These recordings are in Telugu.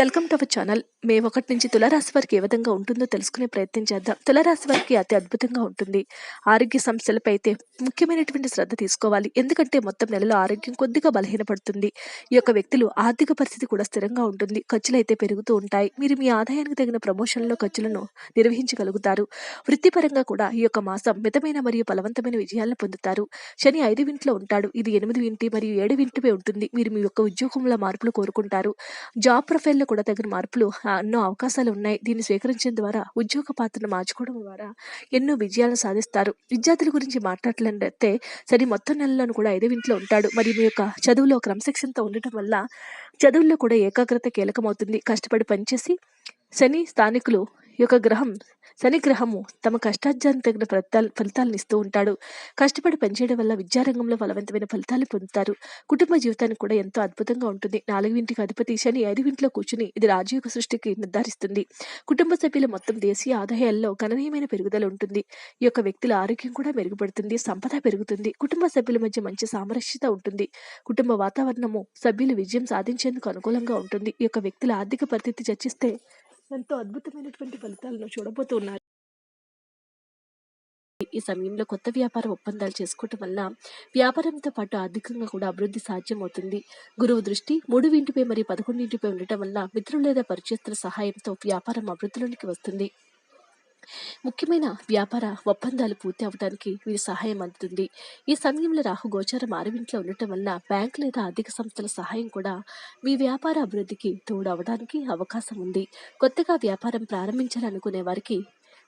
Welcome to our channel. May ఒకటి నుంచి తులారాశి వారికి ఏ విధంగా ఉంటుందో తెలుసుకునే ప్రయత్నం చేద్దాం. తులారాశి వారికి అతి అద్భుతంగా ఉంటుంది. ఆరోగ్య సమస్యలపై అయితే ముఖ్యమైనటువంటి శ్రద్ధ తీసుకోవాలి. ఎందుకంటే మొత్తం నెలలో ఆరోగ్యం కొద్దిగా బలహీనపడుతుంది. ఈ యొక్క వ్యక్తులు ఆర్థిక పరిస్థితి కూడా స్థిరంగా ఉంటుంది. ఖర్చులు అయితే పెరుగుతూ ఉంటాయి. మీరు మీ ఆదాయానికి తగిన ప్రమోషన్లో ఖర్చులను నిర్వహించగలుగుతారు. వృత్తిపరంగా కూడా ఈ యొక్క మాసం మితమైన మరియు బలవంతమైన విజయాలను పొందుతారు. శని ఐదు వింట్లో ఉంటాడు. ఇది ఎనిమిది వింటి మరియు ఏడు వింటిపై ఉంటుంది. మీరు మీ యొక్క ఉద్యోగంలో మార్పులు కోరుకుంటారు. జాబ్ ప్రొఫైల్లో కూడా తగిన మార్పులు ఎన్నో అవకాశాలు ఉన్నాయి. దీన్ని స్వీకరించడం ద్వారా ఉద్యోగ పాత్రను మార్చుకోవడం ద్వారా ఎన్నో విజయాలు సాధిస్తారు. విద్యార్థుల గురించి మాట్లాడాలంటే సరే మొత్తం నెలలను కూడా ఐదవ ఇంట్లో ఉంటాడు. మరి మీ యొక్క చదువులో క్రమశిక్షణతో ఉండటం వల్ల చదువుల్లో కూడా ఏకాగ్రత కీలకమవుతుంది. కష్టపడి పనిచేసి శని స్థానికులు ఈ యొక్క గ్రహం శనిగ్రహము తమ కష్టార్జన తగిన ఫలితాలు ఫలితాలను ఇస్తూ ఉంటాడు. కష్టపడి పనిచేయడం వల్ల విద్యారంగంలో బలవంతమైన ఫలితాలు పొందుతారు. కుటుంబ జీవితానికి కూడా ఎంతో అద్భుతంగా ఉంటుంది. నాలుగింటికి అధిపతి శని ఐదువింట్లో కూర్చుని ఇది రాజయోగ సృష్టికి నిర్ధారిస్తుంది. కుటుంబ సభ్యుల మొత్తం దేశీయ ఆదాయాల్లో గణనీయమైన పెరుగుదల ఉంటుంది. ఈ యొక్క వ్యక్తుల ఆరోగ్యం కూడా మెరుగుపడుతుంది. సంపద పెరుగుతుంది. కుటుంబ సభ్యుల మధ్య మంచి సామరస్యత ఉంటుంది. కుటుంబ వాతావరణము సభ్యులు విజయం సాధించేందుకు అనుకూలంగా ఉంటుంది. ఈ యొక్క వ్యక్తుల ఆర్థిక పరిస్థితి చర్చిస్తే ఎంతో అద్భుతమైనటువంటి ఫలితాలను చూడబోతున్నారు. ఈ సమయంలో కొత్త వ్యాపార ఒప్పందాలు చేసుకోవటం వల్ల వ్యాపారంతో పాటు ఆర్థికంగా కూడా అభివృద్ధి సాధ్యమవుతుంది. గురువు దృష్టి మూడు ఇంటిపై మరియు పదకొండింటిపై ఉండటం వల్ల మిత్రులు లేదా పరిచయస్తుల సహాయంతో వ్యాపారం అభివృద్ధిలోనికి వస్తుంది. ముఖ్యమైన వ్యాపార ఒప్పందాలు పూర్తి అవడానికి వీరి సహాయం అందుతుంది. ఈ సమయంలో రాహు గోచారం ఆరవింట్లో ఉండటం వల్ల బ్యాంక్ లేదా ఆర్థిక సంస్థల సహాయం కూడా మీ వ్యాపార అభివృద్ధికి తోడు అవడానికి అవకాశం ఉంది. కొత్తగా వ్యాపారం ప్రారంభించాలనుకునే వారికి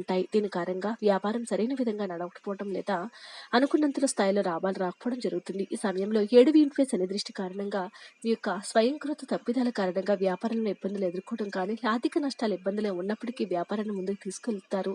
ఉంటాయి. దీని కారణంగా వ్యాపారం సరైన విధంగా నడవకపోవడం లేదా అనుకున్నంతలో స్థాయిలో లాభాలు రాకపోవడం జరుగుతుంది. ఈ సమయంలో ఏడు వీంట్వే అనే దృష్టి కారణంగా మీ యొక్క స్వయంకృత తప్పిదాల కారణంగా వ్యాపారంలో ఇబ్బందులు ఎదుర్కోవడం కానీ ఆర్థిక నష్టాలు ఇబ్బందులు ఉన్నప్పటికీ వ్యాపారాన్ని ముందుకు తీసుకెళ్తారు.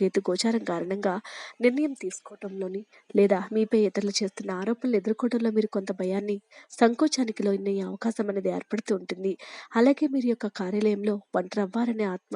కేతు గోచారం కారణంగా నిర్ణయం తీసుకోవటంలోని లేదా మీపై ఇతరులు చేస్తున్న ఆరోపణలు ఎదుర్కోవడంలో మీరు కొంత భయాన్ని సంకోచానికి లోనయ్యే అవకాశం అనేది ఏర్పడుతూ ఉంటుంది. అలాగే మీరు యొక్క కార్యాలయంలో ఒంటరవ్వారనే ఆత్మ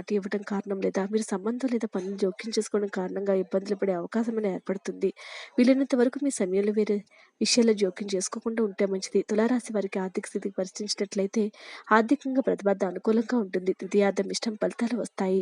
ఇవ్వడం కారణం లేదా మీరు సంబంధం లేదా పనులు జోక్యం చేసుకోవడం కారణంగా ఇబ్బందులు పడే అవకాశం అనేది ఏర్పడుతుంది. వీలైనంత వరకు మీ సమయంలో వేరే విషయాల్లో జోక్యం చేసుకోకుండా ఉంటే మంచిది. తులారాశి వారికి ఆర్థిక స్థితికి పరిశీలించినట్లయితే ఆర్థికంగా ప్రతిబద్ధ అనుకూలంగా ఉంటుంది. ద్వితీయార్థం ఇష్టం ఫలితాలు వస్తాయి.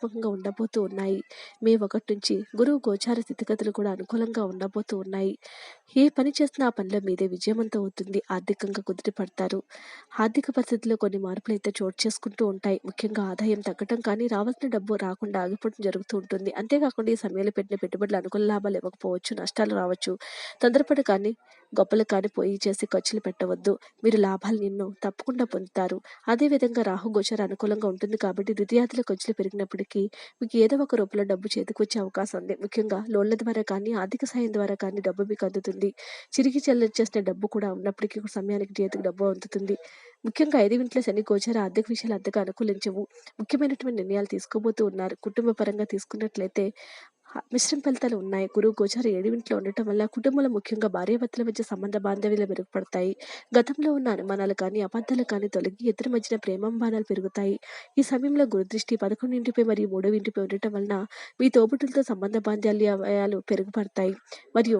ఆలోచనాత్మకంగా ఉండబోతూ ఉన్నాయి. మే ఒకటి నుంచి గురువు గోచార స్థితిగతులు కూడా అనుకూలంగా ఉండబోతూ ఉన్నాయి. ఏ పని చేసినా ఆ పనిలో మీదే విజయవంతం అవుతుంది. ఆర్థికంగా కుదిరి పడతారు. ఆర్థిక పరిస్థితుల్లో కొన్ని మార్పులు అయితే చోటు చేసుకుంటూ ఉంటాయి. ముఖ్యంగా ఆదాయం తగ్గటం కానీ రావాల్సిన డబ్బు రాకుండా ఆగిపోవడం జరుగుతూ ఉంటుంది. అంతేకాకుండా ఈ సమయంలో పెట్టిన పెట్టుబడులు అనుకూల లాభాలు ఇవ్వకపోవచ్చు నష్టాలు రావచ్చు. తొందరపడి కానీ గొప్పలు కానీ పోయి చేసి ఖర్చులు పెట్టవద్దు. మీరు లాభాలు నిన్ను తప్పకుండా పొందుతారు. అదేవిధంగా రాహు గోచర అనుకూలంగా ఉంటుంది కాబట్టి ద్వితీయాతుల ఖర్చులు పెరిగినప్పటికీ మీకు ఏదో ఒక రూపంలో డబ్బు చేతికొచ్చే అవకాశం ఉంది. ముఖ్యంగా లోన్ల ద్వారా కానీ ఆర్థిక సాయం ద్వారా కానీ డబ్బు మీకు అందుతుంది. చిరిగి చెల్లించేసిన డబ్బు కూడా ఉన్నప్పటికీ సమయానికి చేతికి డబ్బు అందుతుంది. ముఖ్యంగా ఐదు ఇంట్లో శని గోచర ఆర్థిక విషయాలు అంతగా అనుకూలించవు. ముఖ్యమైనటువంటి నిర్ణయాలు తీసుకోబోతూ ఉన్నారు. కుటుంబ పరంగా తీసుకున్నట్లయితే మిశ్రమ ఫలితాలు ఉన్నాయి. గురువు గోచార ఏడింట్లో ఉండటం వల్ల కుటుంబంలో ముఖ్యంగా భార్యాభర్తల మధ్య సంబంధ బాంధవ్యాలు మెరుగుపడతాయి. గతంలో ఉన్న అనుమానాలు కానీ అబద్ధాలు కానీ తొలగి ఇద్దరి మధ్యన ప్రేమాభిమానాలు పెరుగుతాయి. ఈ సమయంలో గురుదృష్టి పదకొండింటిపై మరియు మూడవ ఇంటిపై ఉండటం వలన మీ తోబుట్టులతో సంబంధ బాంధవ్యాలు పెరుగుపడతాయి. మరియు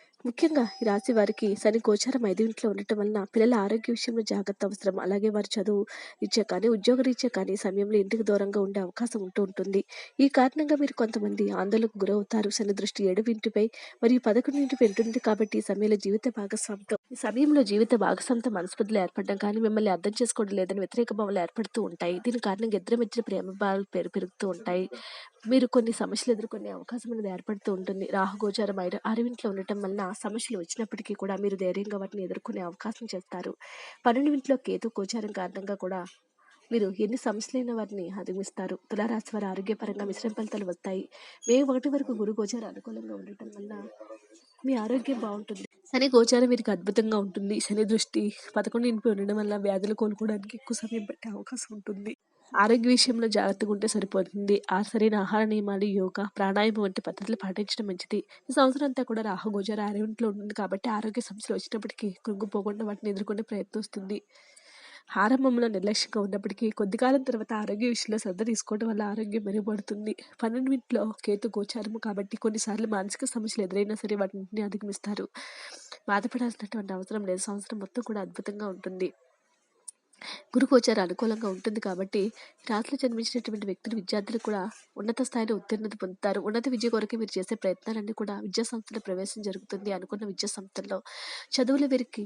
ముఖ్యంగా ఈ రాశి వారికి శని గోచారం ఐదు ఇంట్లో ఉండటం వలన పిల్లల ఆరోగ్య విషయంలో జాగ్రత్త అవసరం. అలాగే వారి చదువు ఇచ్చే కానీ ఉద్యోగ రీత్యా కానీ సమయంలో ఇంటికి దూరంగా ఉండే అవకాశం ఉంటూ ఉంటుంది. ఈ కారణంగా మీరు కొంతమంది ఆందోళనకు గురవుతారు. శని దృష్టి ఏడు ఇంటిపై మరియు పదకొండు ఇంటిపై ఉంటుంది కాబట్టి ఈ సమయంలో జీవిత భాగస్వామితో ఈ సమయంలో జీవిత భాగస్వామితో మనస్పర్ధలు ఏర్పడడం కానీ మిమ్మల్ని అర్థం చేసుకోవడం లేదని వ్యతిరేక భావాలు ఏర్పడుతూ ఉంటాయి. దీని కారణంగా ఇద్దరి మధ్య ప్రేమ భావాలు పెరు పెరుగుతూ ఉంటాయి. మీరు కొన్ని సమస్యలు ఎదుర్కొనే అవకాశం అనేది ఏర్పడుతూ ఉంటుంది. రాహుగోచారం ఐదు అరవింట్లో ఉండటం వలన సమస్యలు వచ్చినప్పటికీ కూడా మీరు ధైర్యంగా వాటిని ఎదుర్కొనే అవకాశం చేస్తారు. పన్నెండింట్లో కేతు గోచారం కారణంగా కూడా మీరు ఎన్ని సమస్యలైన వాటిని అధిగమిస్తారు. తులారాశి వారి ఆరోగ్యపరంగా మిశ్రమ ఫలితాలు వస్తాయి. మే ఒకటి వరకు గురు గోచారం అనుకూలంగా ఉండటం వల్ల మీ ఆరోగ్యం బాగుంటుంది. శని గోచారం వీరికి అద్భుతంగా ఉంటుంది. శని దృష్టి పదకొండు ఇంటిపై ఉండడం వల్ల వ్యాధులు కోలుకోవడానికి ఎక్కువ సమయం పట్టే అవకాశం ఉంటుంది. ఆరోగ్య విషయంలో జాగ్రత్తగా ఉంటే సరిపోతుంది. ఆ సరైన ఆహార నియమాలు యోగా ప్రాణాయామం వంటి పద్ధతులు పాటించడం మంచిది. ఈ సంవత్సరం అంతా కూడా రాహు గోచార ఆరోగ్యంలో ఉంటుంది కాబట్టి ఆరోగ్య సమస్యలు వచ్చినప్పటికీ కృంగిపోకుండా వాటిని ఎదుర్కొనే ప్రయత్నిస్తుంది ఆరంభంలో నిర్లక్ష్యంగా ఉన్నప్పటికీ కొద్ది కాలం తర్వాత ఆరోగ్య విషయంలో శ్రద్ధ తీసుకోవడం వల్ల ఆరోగ్యం మెరుగుపడుతుంది. పన్నెండింటిలో కేతు గోచారము కాబట్టి కొన్నిసార్లు మానసిక సమస్యలు ఎదురైనా సరే వాటిని అధిగమిస్తారు. బాధపడాల్సినటువంటి అవసరం లేదు. సంవత్సరం మొత్తం కూడా అద్భుతంగా ఉంటుంది. గురుకోచార అనుకూలంగా ఉంటుంది కాబట్టి రాత్రిలో జన్మించినటువంటి వ్యక్తులు విద్యార్థులు కూడా ఉన్నత స్థాయిలో ఉత్తీర్ణత పొందుతారు. ఉన్నత విద్య కొరకు మీరు చేసే ప్రయత్నాలన్నీ కూడా విద్యా సంస్థలో ప్రవేశం జరుగుతుంది అనుకున్న విద్యా సంస్థల్లో. చదువుల వీరికి